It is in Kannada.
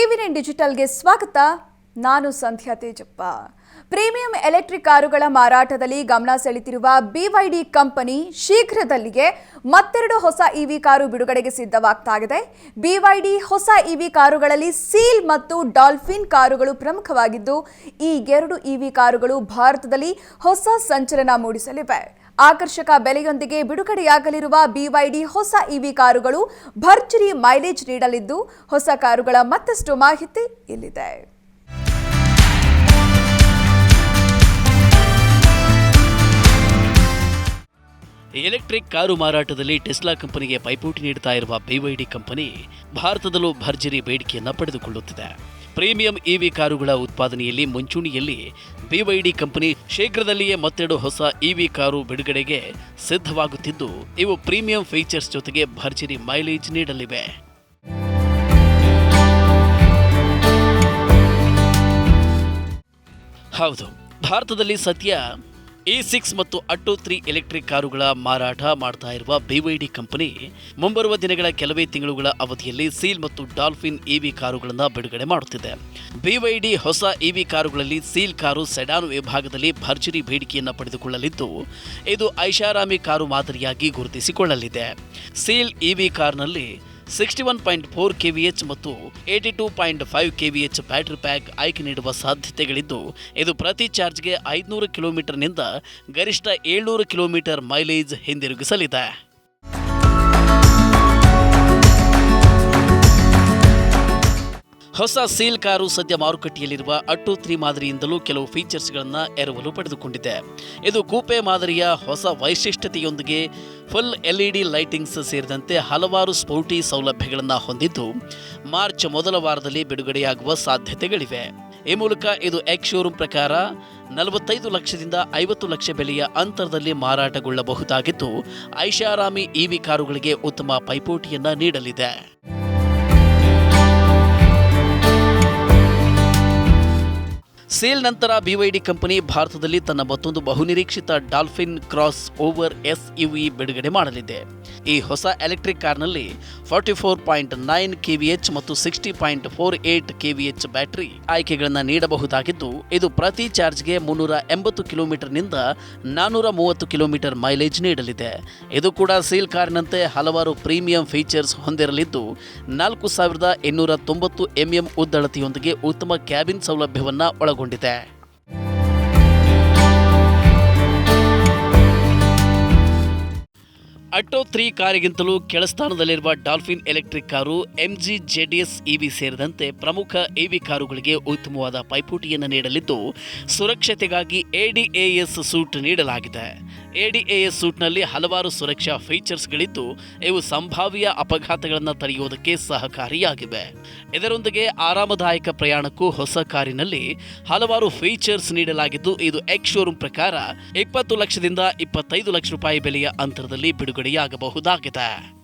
ಟಿವಿ ನೈನ್ ಡಿಜಿಟಲ್ಗೆ ಸ್ವಾಗತ. ನಾನು ಸಂಧ್ಯಾ ತೇಜಪ್ಪ. ಪ್ರೀಮಿಯಂ ಎಲೆಕ್ಟ್ರಿಕ್ ಕಾರುಗಳ ಮಾರಾಟದಲ್ಲಿ ಗಮನ ಸೆಳೆತಿರುವ ಬಿವೈಡಿ ಕಂಪನಿ ಶೀಘ್ರದಲ್ಲಿಯೇ ಮತ್ತೆರಡು ಹೊಸ ಇವಿ ಕಾರು ಬಿಡುಗಡೆಗೆ ಸಿದ್ಧವಾಗ್ತಾ ಇದೆ ಬಿವೈಡಿ ಹೊಸ ಇವಿ ಕಾರುಗಳಲ್ಲಿ ಸೀಲ್ ಮತ್ತು ಡಾಲ್ಫಿನ್ ಕಾರುಗಳು ಪ್ರಮುಖವಾಗಿದ್ದು, ಈ ಎರಡು ಇವಿ ಕಾರುಗಳು ಭಾರತದಲ್ಲಿ ಹೊಸ ಸಂಚಲನ ಮೂಡಿಸಲಿವೆ. ಆಕರ್ಷಕ ಬೆಲೆಯೊಂದಿಗೆ ಬಿಡುಗಡೆಯಾಗಲಿರುವ ಬಿವೈಡಿ ಹೊಸ ಇವಿ ಕಾರುಗಳು ಭರ್ಜರಿ ಮೈಲೇಜ್ ನೀಡಲಿದ್ದು, ಹೊಸ ಕಾರುಗಳ ಮತ್ತಷ್ಟು ಮಾಹಿತಿ ಇಲ್ಲಿದೆ. ಎಲೆಕ್ಟ್ರಿಕ್ ಕಾರು ಮಾರಾಟದಲ್ಲಿ ಟೆಸ್ಲಾ ಕಂಪನಿಗೆ ಪೈಪೋಟಿ ನೀಡುತ್ತಾ ಇರುವ ಬಿವೈಡಿ ಕಂಪನಿ ಭಾರತದಲ್ಲೂ ಭರ್ಜರಿ ಬೇಡಿಕೆಯನ್ನು ಪಡೆದುಕೊಳ್ಳುತ್ತಿದೆ. ಪ್ರೀಮಿಯಂ ಇವಿ ಕಾರುಗಳ ಉತ್ಪಾದನೆಯಲ್ಲಿ ಮುಂಚೂಣಿಯಲ್ಲಿ ಬಿವೈಡಿ ಕಂಪನಿ ಶೀಘ್ರದಲ್ಲಿಯೇ ಮತ್ತೆರಡು ಹೊಸ ಇವಿ ಕಾರು ಬಿಡುಗಡೆಗೆ ಸಿದ್ಧವಾಗುತ್ತಿದ್ದು, ಇವು ಪ್ರೀಮಿಯಂ ಫೀಚರ್ಸ್ ಜೊತೆಗೆ ಭರ್ಜರಿ ಮೈಲೇಜ್ ನೀಡಲಿವೆ. ಹೌದು, ಭಾರತದಲ್ಲಿ ಸದ್ಯ ಇ ಸಿಕ್ಸ್ ಮತ್ತು ಅಟ್ಟೋ ತ್ರೀ ಎಲೆಕ್ಟ್ರಿಕ್ ಕಾರುಗಳ ಮಾರಾಟ ಮಾಡ್ತಾ ಇರುವ ಬಿವೈಡಿ ಕಂಪನಿ ಮುಂಬರುವ ದಿನಗಳ ಕೆಲವೇ ತಿಂಗಳುಗಳ ಅವಧಿಯಲ್ಲಿ ಸೀಲ್ ಮತ್ತು ಡಾಲ್ಫಿನ್ ಇವಿ ಕಾರುಗಳನ್ನು ಬಿಡುಗಡೆ ಮಾಡುತ್ತಿದೆ. ಬಿವೈಡಿ ಹೊಸ ಇವಿ ಕಾರುಗಳಲ್ಲಿ ಸೀಲ್ ಕಾರು ಸೆಡಾನ್ ವಿಭಾಗದಲ್ಲಿ ಭರ್ಜರಿ ಬೇಡಿಕೆಯನ್ನು ಪಡೆದುಕೊಳ್ಳಲಿದ್ದು, ಇದು ಐಷಾರಾಮಿ ಕಾರು ಮಾದರಿಯಾಗಿ ಗುರುತಿಸಿಕೊಳ್ಳಲಿದೆ. ಸೀಲ್ ಇವಿ ಕಾರ್ನಲ್ಲಿ sixty one point four KVH ಮತ್ತು eighty two point five KVH battery pack ಆಯ್ಕೆ ನೀಡುವ ಸಾಧ್ಯತೆಗಳಿದ್ದು, ಇದು ಪ್ರತಿ ಚಾರ್ಜ್ಗೆ ಐದುನೂರು ಕಿಲೋಮೀಟರ್ನಿಂದ ಗರಿಷ್ಠ ಏಳ್ನೂರು ಕಿಲೋಮೀಟರ್ ಮೈಲೇಜ್ ಹಿಂದಿರುಗಿಸಲಿದೆ. ಹೊಸ ಸೀಲ್ ಕಾರು ಸದ್ಯ ಮಾರುಕಟ್ಟೆಯಲ್ಲಿರುವ ಅಟ್ಟು ತ್ರೀ ಮಾದರಿಯಿಂದಲೂ ಕೆಲವು ಫೀಚರ್ಸ್ಗಳನ್ನು ಎರವಲು ಪಡೆದುಕೊಂಡಿದೆ. ಇದು ಕೂಪೆ ಮಾದರಿಯ ಹೊಸ ವೈಶಿಷ್ಟ್ಯತೆಯೊಂದಿಗೆ ಫುಲ್ ಎಲ್ಇಡಿ ಲೈಟಿಂಗ್ಸ್ ಸೇರಿದಂತೆ ಹಲವಾರು ಸ್ಪೋರ್ಟಿ ಸೌಲಭ್ಯಗಳನ್ನು ಹೊಂದಿದ್ದು, ಮಾರ್ಚ್ ಮೊದಲ ವಾರದಲ್ಲಿ ಬಿಡುಗಡೆಯಾಗುವ ಸಾಧ್ಯತೆಗಳಿವೆ. ಈ ಮೂಲಕ ಇದು ಎಕ್ಸ್ ಶೋರೂಮ್ ಪ್ರಕಾರ ನಲವತ್ತೈದು ಲಕ್ಷದಿಂದ ಐವತ್ತು ಲಕ್ಷ ಬೆಲೆಯ ಅಂತರದಲ್ಲಿ ಮಾರಾಟಗೊಳ್ಳಬಹುದಾಗಿದ್ದು, ಐಷಾರಾಮಿ ಇವಿ ಕಾರುಗಳಿಗೆ ಉತ್ತಮ ಪೈಪೋಟಿಯನ್ನು ನೀಡಲಿದೆ. ಸೇಲ್ ನಂತರ ಬಿವೈಡಿ ಕಂಪನಿ ಭಾರತದಲ್ಲಿ ತನ್ನ ಮತ್ತೊಂದು ಬಹುನಿರೀಕ್ಷಿತ Dolphin crossover S UV ಬಿಡುಗಡೆ ಮಾಡಲಿದೆ. ಈ ಹೊಸ ಎಲೆಕ್ಟ್ರಿಕ್ ಕಾರ್ನಲ್ಲಿ forty four point nine KVH ಮತ್ತು sixty point four eight KVH battery ಆಯ್ಕೆಗಳನ್ನು ನೀಡಬಹುದಾಗಿದ್ದು, ಇದು ಪ್ರತಿ ಚಾರ್ಜ್ಗೆ ಮುನ್ನೂರ ಎಂಬತ್ತು ಕಿಲೋಮೀಟರ್ನಿಂದ ನಾನ್ನೂರ ಮೂವತ್ತು ಕಿಲೋಮೀಟರ್ ಮೈಲೇಜ್ ನೀಡಲಿದೆ. ಇದು ಕೂಡ ಸೀಲ್ ಕಾರಿನಂತೆ ಹಲವಾರು ಪ್ರೀಮಿಯಂ ಫೀಚರ್ಸ್ ಹೊಂದಿರಲಿದ್ದು, ನಾಲ್ಕು ಸಾವಿರದ ಇನ್ನೂರ ತೊಂಬತ್ತು ಎಂಎಂ ಉದ್ದಳತೆಯೊಂದಿಗೆ ಉತ್ತಮ ಕ್ಯಾಬಿನ್ ಸೌಲಭ್ಯವನ್ನು ಒಳಗೊಂಡಿದೆ. ಅಟೋ ತ್ರೀ ಕಾರಿಗಿಂತಲೂ ಕೆಳಸ್ಥಾನದಲ್ಲಿರುವ Dolphin electric car, MG ZS EV ಸೇರಿದಂತೆ ಪ್ರಮುಖ ಇವಿ ಕಾರುಗಳಿಗೆ ಉತ್ತಮವಾದ ಪೈಪೋಟಿಯನ್ನು ನೀಡಲಿದ್ದು, ಸುರಕ್ಷತೆಗಾಗಿ ಎಡಿಎಎಸ್ ಸೂಟ್ ನೀಡಲಾಗಿದೆ. ಎಡಿಎಎಸ್ ಸೂಟ್ನಲ್ಲಿ ಹಲವಾರು ಸುರಕ್ಷಾ ಫೀಚರ್ಸ್ಗಳಿದ್ದು, ಇವು ಸಂಭಾವ್ಯ ಅಪಘಾತಗಳನ್ನು ತಡೆಯುವುದಕ್ಕೆ ಸಹಕಾರಿಯಾಗಿವೆ. ಇದರೊಂದಿಗೆ ಆರಾಮದಾಯಕ ಪ್ರಯಾಣಕ್ಕೂ ಹೊಸ ಕಾರಿನಲ್ಲಿ ಹಲವಾರು ಫೀಚರ್ಸ್ ನೀಡಲಾಗಿದ್ದು, ಇದು ಎಕ್ಸ್ ಶೋರೂಮ್ ಪ್ರಕಾರ ಇಪ್ಪತ್ತು ಲಕ್ಷದಿಂದ ಇಪ್ಪತ್ತೈದು ಲಕ್ಷ ರೂಪಾಯಿ ಬೆಲೆಯ ಅಂತರದಲ್ಲಿ ಬಿಡುಗಡೆಯಾಗಬಹುದಾಗಿದೆ.